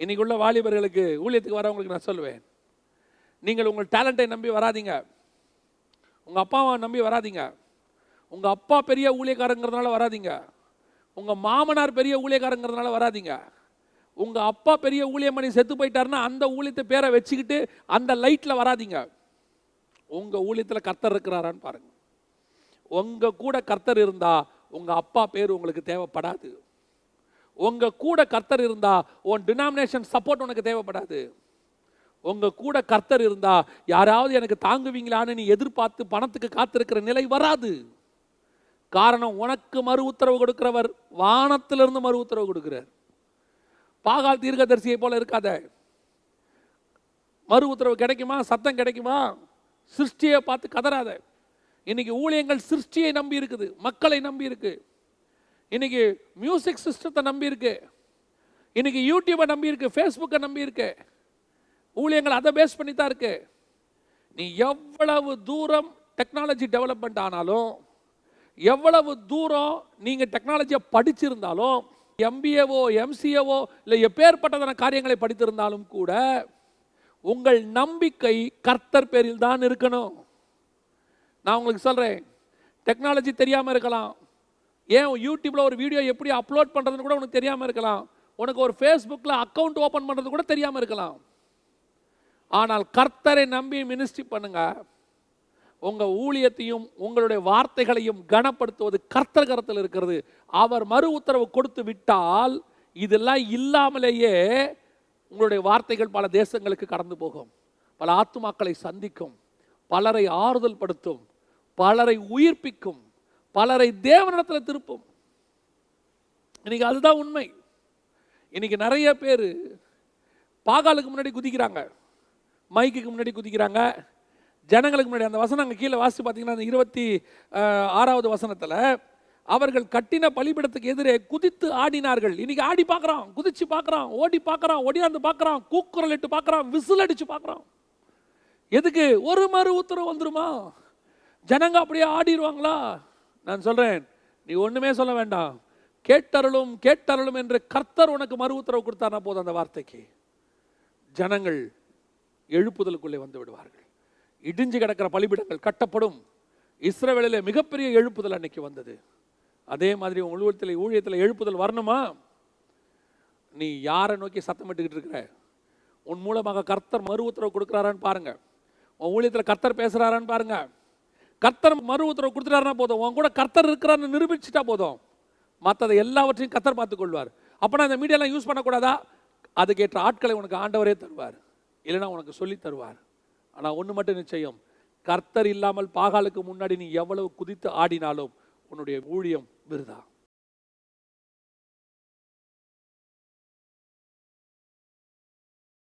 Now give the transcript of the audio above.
இன்னைக்கு உள்ள வாலிபர்களுக்கு ஊழியத்துக்கு வரவங்களுக்கு நான் சொல்லுவேன். நீங்கள் உங்கள் டேலண்ட்டை நம்பி வராதீங்க. உங்கள் அப்பாவை நம்பி வராதீங்க. உங்கள் அப்பா பெரிய ஊழியக்காரங்கிறதுனால வராதீங்க. உங்கள் மாமனார் பெரிய ஊழியக்காரங்கிறதுனால வராதீங்க. உங்கள் அப்பா பெரிய ஊழியமணி செத்து போயிட்டாருன்னா அந்த ஊழியத்தை பேரை வச்சுக்கிட்டு அந்த லைட்டில் வராதீங்க. உங்கள் ஊழியத்தில் கர்த்தர் இருக்கிறாரான்னு பாருங்கள் உங்கள் கூட கர்த்தர் இருந்தால் உங்கள் அப்பா பேர் உங்களுக்கு தேவைப்படாது. உங்கள் கூட கர்த்தர் இருந்தா உன் டினாமினேஷன் சப்போர்ட் உனக்கு தேவைப்படாது. உங்க கூட கர்த்தர் இருந்தா யாராவது எனக்கு தாங்குவீங்களான்னு நீ எதிர்பார்த்து பணத்துக்கு காத்திருக்கிற நிலை வராது. காரணம் உனக்கு மறு உத்தரவு கொடுக்கிறவர் வானத்திலிருந்து மறு உத்தரவு கொடுக்கிறார். பாகால் தீர்க்கதரிசியை போல இருக்காத. மறு உத்தரவு கிடைக்குமா? சத்தம் கிடைக்குமா? சிருஷ்டியை பார்த்து கதறாத. இன்னைக்கு ஊழியங்கள் சிருஷ்டியை நம்பி இருக்குது. மக்களை நம்பி இருக்குது இன்னைக்கு மியூசிக் சிஸ்டத்தை நம்பி இருக்கு இன்னைக்கு யூடியூபை நம்பியிருக்கு ஃபேஸ்புக்கை நம்பியிருக்கு. ஊழியங்கள் அதை பேஸ் பண்ணி தான் இருக்கு. நீ எவ்வளவு தூரம் டெக்னாலஜி டெவலப்மெண்ட் ஆனாலும் எவ்வளவு தூரம் நீங்கள் டெக்னாலஜியை படிச்சிருந்தாலும் எம்பிஏவோ எம்சிஏவோ இல்லை எப்பேற்பட்டதான காரியங்களை படித்திருந்தாலும் கூட உங்கள் நம்பிக்கை கர்த்தர் பேரில் தான் இருக்கணும். நான் உங்களுக்கு சொல்கிறேன் டெக்னாலஜி தெரியாமல் இருக்கலாம். ஏன் யூடியூப்பில் ஒரு வீடியோ எப்படி அப்லோட் பண்ணுறதுன்னு கூட உனக்கு தெரியாமல் இருக்கலாம். உனக்கு ஒரு ஃபேஸ்புக்கில் அக்கவுண்ட் ஓப்பன் பண்ணுறது கூட தெரியாமல் இருக்கலாம். ஆனால் கர்த்தரை நம்பி மினிஸ்ட்ரி பண்ணுங்க. உங்கள் ஊழியத்தையும் உங்களுடைய வார்த்தைகளையும் கனப்படுத்துவது கர்த்தர் கரத்தில் இருக்கிறது. அவர் மறு உத்தரவு கொடுத்து விட்டால் இதெல்லாம் இல்லாமலேயே உங்களுடைய வார்த்தைகள் பல தேசங்களுக்கு கடந்து போகும். பல ஆத்துமாக்களை சந்திக்கும். பலரை ஆறுதல் படுத்தும் பலரை உயிர்ப்பிக்கும். பலரை தேவனிடத்தில் திருப்பும். இன்னைக்கு அதுதான் உண்மை. இன்னைக்கு நிறைய பேர் பாகாலுக்கு முன்னாடி குதிக்கிறாங்க. மைக்குக்கு முன்னாடி குதிக்கிறாங்க. ஜனங்களுக்கு முன்னாடி அந்த வசனம் அங்கே கீழே வாசி பார்த்தீங்கன்னா அந்த இருபத்தி ஆறாவது வசனத்தில் அவர்கள் கட்டின பலிபிடத்துக்கு எதிரே குதித்து ஆடினார்கள். இன்னைக்கு ஆடி பார்க்குறான் குதிச்சு பார்க்குறான் ஓடி பார்க்குறான் ஒடியாந்து பார்க்குறான் கூக்குரல் இட்டு பார்க்குறான் விசில் அடித்து பார்க்குறான் எதுக்கு? ஒரு மறு உத்தரவு வந்துருமா? ஜனங்க அப்படியே ஆடிடுவாங்களா நான் சொல்கிறேன் நீ ஒன்றுமே சொல்ல வேண்டாம். கேட்டருளும் கேட்டருளும் என்று கர்த்தர் உனக்கு மறு உத்தரவு கொடுத்தானா போதும் அந்த வார்த்தைக்கு. ஜனங்கள் எழுப்புதலுக்குள்ளே வந்து விடுவார்கள். இடிஞ்சு கிடக்கிற பலிபிடங்கள் கட்டப்படும். இஸ்ரேவேலிலே மிகப்பெரிய எழுப்புதல் அன்னைக்கு வந்தது. அதே மாதிரி உன் ஊழியத்தில் ஊழியத்தில் எழுப்புதல் வரணுமா? நீ யாரை நோக்கி சத்தமிட்டுக்கிட்டு இருக்கிற? உன் மூலமாக கர்த்தர் மறு உத்தரவு கொடுக்குறாரான்னு பாருங்கள் உன் ஊழியத்தில் கர்த்தர் பேசுகிறாரான்னு பாருங்கள் கர்த்தர் மறு உத்தரவு கொடுத்துட்டாருன்னா போதும். உன் கூட கர்த்தர் இருக்கிறான்னு நிரூபிச்சுட்டா போதும். மற்றதை எல்லாவற்றையும் கர்த்தர் பார்த்துக்கொள்வார். கொள்வார் அந்த இந்த மீடியாலாம் யூஸ் பண்ணக்கூடாதா? அதுக்கேற்ற ஆட்களை உனக்கு ஆண்டவரே தருவார். இல்லைன்னா உனக்கு சொல்லி தருவார். ஆனால் ஒன்று மட்டும் நிச்சயம். கர்த்தர் இல்லாமல் பாகாலுக்கு முன்னாடி நீ எவ்வளவு குதித்து ஆடினாலும் உன்னுடைய ஊழியம் விருதா?